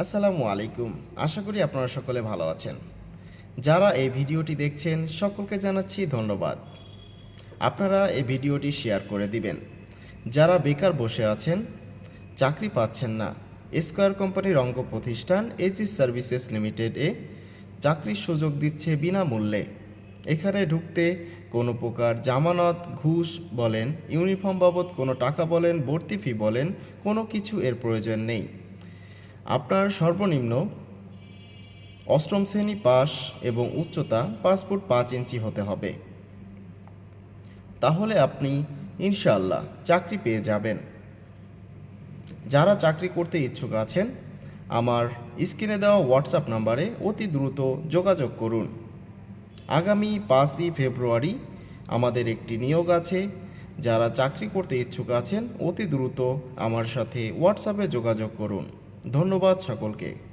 আসসালামু আলাইকুম। আশা করি আপনারা সকলে ভালো আছেন। যারা এই ভিডিওটি দেখছেন, সকলকে জানাচ্ছি ধন্যবাদ। আপনারা এই ভিডিওটি শেয়ার করে দিবেন। যারা বেকার বসে আছেন, চাকরি পাচ্ছেন না, স্কোয়ার কোম্পানির অঙ্গ প্রতিষ্ঠান এইচএস সার্ভিসেস লিমিটেডে চাকরির সুযোগ দিচ্ছে বিনামূল্যে। এখানে ঢুকতে কোনো প্রকার জামানত, ঘুষ বলেন, ইউনিফর্ম বাবদ কোনো টাকা বলেন, ভর্তি ফি বলেন, কোনো কিছু এর প্রয়োজন নেই। আপনার সর্বনিম্ন অষ্টম শ্রেণি পাস এবং উচ্চতা ফুট পাঁচ ইঞ্চি হতে হবে। তাহলে আপনি ইনশাআল্লাহ চাকরি পেয়ে যাবেন। যারা চাকরি করতে ইচ্ছুক আছেন, আমার স্ক্রিনে দেওয়া হোয়াটসঅ্যাপ নাম্বারে অতি দ্রুত যোগাযোগ করুন। আগামী পাঁচই ফেব্রুয়ারি আমাদের একটি নিয়োগ আছে। যারা চাকরি করতে ইচ্ছুক আছেন, অতি দ্রুত আমার সাথে হোয়াটসঅ্যাপে যোগাযোগ করুন। ধন্যবাদ সকলকে।